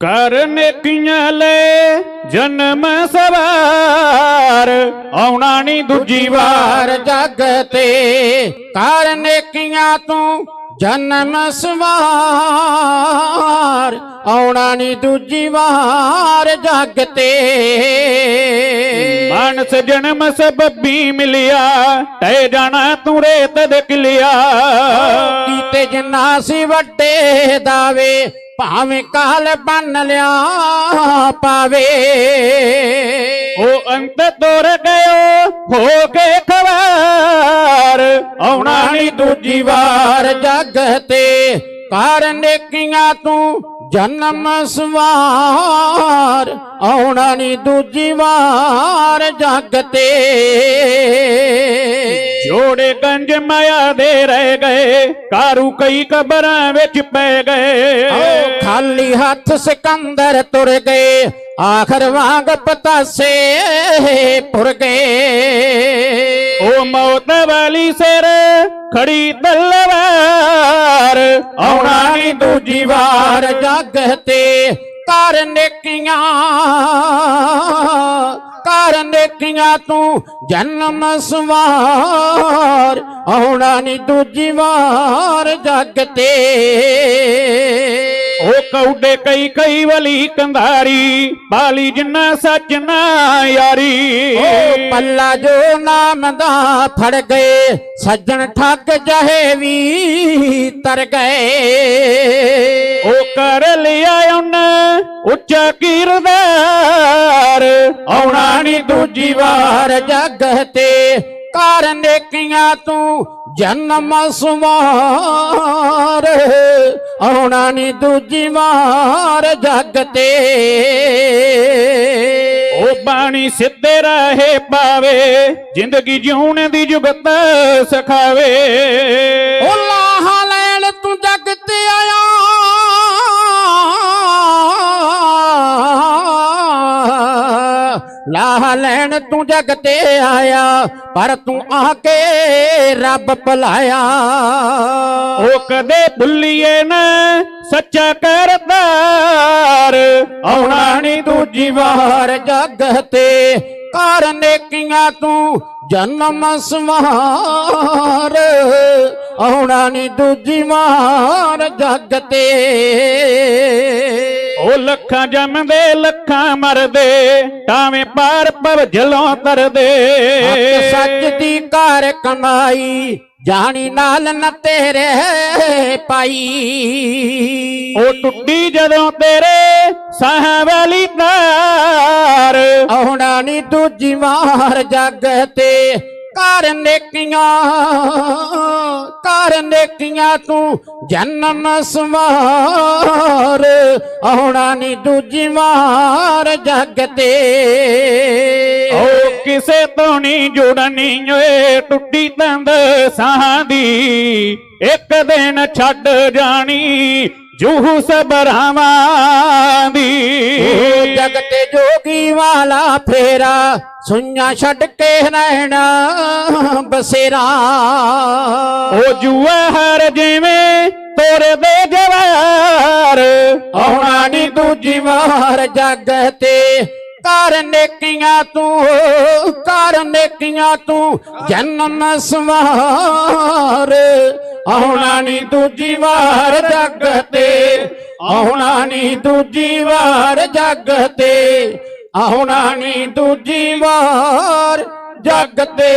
ਕਰ ਨੇਕੀਆਂ ਲੈ ਜਨਮ ਸਵਾਰ ਆਉਣਾ ਨਹੀਂ ਦੂਜੀ ਵਾਰ ਜਗ ਤੇ। ਕਰ ਨੇਕੀਆਂ ਤੂੰ ਜਨਮ ਸਵਾਰ ਆਉਣਾ ਨੀ ਦੂਜੀ ਵਾਰ ਜਗ ਤੇ। ਮਾਨਸ ਜਨਮ ਸਬੱਬੀ ਮਿਲਿਆ ਟਹਿ ਜਾਣਾ ਤੂੰ ਰੇਤ ਦੇ ਕਿਲਿਆ। ਕੀਤੇ ਜਿੰਨਾ ਸੀ ਵੱਡੇ ਦਾਵੇ ਭਾਵੇਂ ਕਾਲ ਬੰਨ ਲਿਆ ਪਾਵੇ। ਉਹ ਅੰਤ ਤੁਰ ਗਇਓ, ਹੋ ਕੇ ਖਵਾਰ। ਆਉਣਾ ਨਹੀਂ ਦੂਜੀ ਵਾਰ ਜਗ ਤੇ। ਕਰ ਨੇਕੀਆਂ ਤੂੰ, ਜਨਮ ਸਵਾਰ। ਆਉਣਾ ਨੀ ਦੂਜੀ ਵਾਰ ਜਗ ਤੇ। ਜੋੜੇ ਗੰਜ ਮਾਇਆ ਦੇ ਰਹਿ ਗਏ ਕਾਰੂ ਕਈ ਕਬਰਾਂ ਵਿੱਚ ਪੈ ਗਏ। ਖਾਲੀ ਹੱਥ ਸਿਕੰਦਰ ਤੁਰ ਗਏ ਆਖਰ ਵਾਂਗ ਪਤਾਸੇ ਪੁਰ ਗਏ। ਉਹ ਮੌਤ ਵਾਲੀ ਸਿਰ ਖੜੀ ਤਲਵਾਰ ਆਉਣਾ ਨਹੀਂ ਦੂਜੀ ਵਾਰ। ਵਾਰ ਜਗ ਤੇ ਕਰ ਨੇਕੀਆਂ ਨੇਕੀਆਂ ਤੂੰ ਜਨਮ ਸਵਾਰ ਆਉਣਾ ਨੀ ਦੂਜੀ ਵਾਰ ਜਗ ਤੇ। ਉਹ ਕੌਡੇ ਕਈ ਕਈ ਵਲੀ ਕੰਧਾਰੀ ਬਾਲੀ ਜਿੰਨਾ ਸੱਚ ਨਾ ਯਾਰੀ। ਓ ਪੱਲਾ ਜੋ ਨਾਮ ਦਾ ਫੜ ਗਏ ਸੱਜਣ ਠੱਗ ਜਹੇ ਵੀ ਤਰ ਗਏ। ਉਹ ਕਰ ਲਿਆ ਉਹਨੇ ਉੱਚਾ ਕੀਰਦਾਰ ਆਉਣਾ ਨਹੀਂ ਦੂਜੀ ਵਾਰ ਵਾਰ ਤੇ। ਕਰ ਨੇਕੀਆਂ ਤੂੰ ਜਨਮ ਸਵਾਰ ਆਉਣਾ ਨੀ ਦੂਜੀ ਵਾਰ ਜਗ ਤੇ। ਉਹ ਬਾਣੀ ਸਿੱਧੇ ਰਹੇ ਪਾਵੇ, ਜ਼ਿੰਦਗੀ ਜਿਉਣ ਦੀ ਜੁਗਤ ਸਿਖਾਵੇ। ਲਾਹਾ ਲੈਣ ਤੂੰ ਜਗ ਤੇ ਆਇਆ ਪਰ ਤੂੰ ਆ ਕੇ ਰੱਬ ਭੁਲਾਇਆ। ਉਹ ਕਦੇ ਭੁੱਲੀਏ ਨਾ ਸੱਚਾ ਕਰਤਾਰ। ਆਉਣਾ ਨਹੀਂ ਦੂਜੀ ਵਾਰ ਜਗ ਤੇ ਕਰ ਨੇਕੀਆਂ ਤੂੰ ਜਨਮ ਸਵਾਰ। ਆਉਣਾ ਨੀ ਦੂਜੀ ਵਾਰ ਜਗ ਤੇ। ਉਹ ਲੱਖਾਂ ਜੰਮਦੇ ਲੱਖਾਂ ਮਰਦੇ ਟਾਵੇਂ ਪਾਰ ਭਵਜਲੋਂ ਤਰਦੇ। ਹੱਕ ਸੱਚ ਦੀ ਘਰ ਕਮਾਈ ਜਾਣੀ ਨਾਲ ਨ ਤੇਰੇ ਪਾਈ। ਉਹ ਟੁੱਟੀ ਜਦੋਂ ਤੇਰੇ ਸਾਹਾਂ ਵਾਲੀ ਤਾਰ। ਆਉਣਾ ਨੀ ਦੂਜੀ ਵਾਰ ਜਗ ਤੇ ਕਰ ਨੇਕੀਆਂ ਕਰ ਨੇਕੀਆਂ ਤੂੰ ਜਨਮ ਸਵਾਰ, ਆਉਣਾ ਨੀ ਦੂਜੀ ਵਾਰ ਜਗ ਤੇ। ਉਹ ਕਿਸੇ ਤੋਂ ਨਹੀਂ ਜੁੜਨੀ ਓਏ, ਟੁੱਟੀ ਤੰਦ ਸਾਹਾਂ ਦੀ। ਇੱਕ ਦਿਨ ਛੱਡ ਜਾਣੀ ਜੂਹ ਸਬਰਾਵਾਂ ਦੀ। ਜਗ ਤੇ ਜੋਗੀ ਵਾਲਾ ਫੇਰਾ ਸੁਈਆਂ ਛੱਡ ਕੇ ਰਹਿਣਾ ਬਸੇਰਾ। ਉਹ ਜੂਆ ਹਰ ਜਿਵੇਂ ਤੋਰੇ ਦੇ ਜਵਾਰ ਆਉਣਾ ਨੀ ਦੂਜੀ ਵਾਰ ਜਗ ਤੇ। ਕਰ ਨੇਕੀਆਂ ਤੂੰ ਕਰ ਨੇਕੀਆਂ ਤੂੰ ਜਨਮ ਸਵਾਰ। ਆਉਣਾ ਨੀ ਦੂਜੀ ਵਾਰ ਜਗ ਤੇ। ਆਉਣਾ ਨਹੀਂ ਦੂਜੀ ਵਾਰ ਜੱਗ ਤੇ ਆਉਣਾ ਨਹੀਂ ਦੂਜੀ ਵਾਰ ਜੱਗ ਤੇ।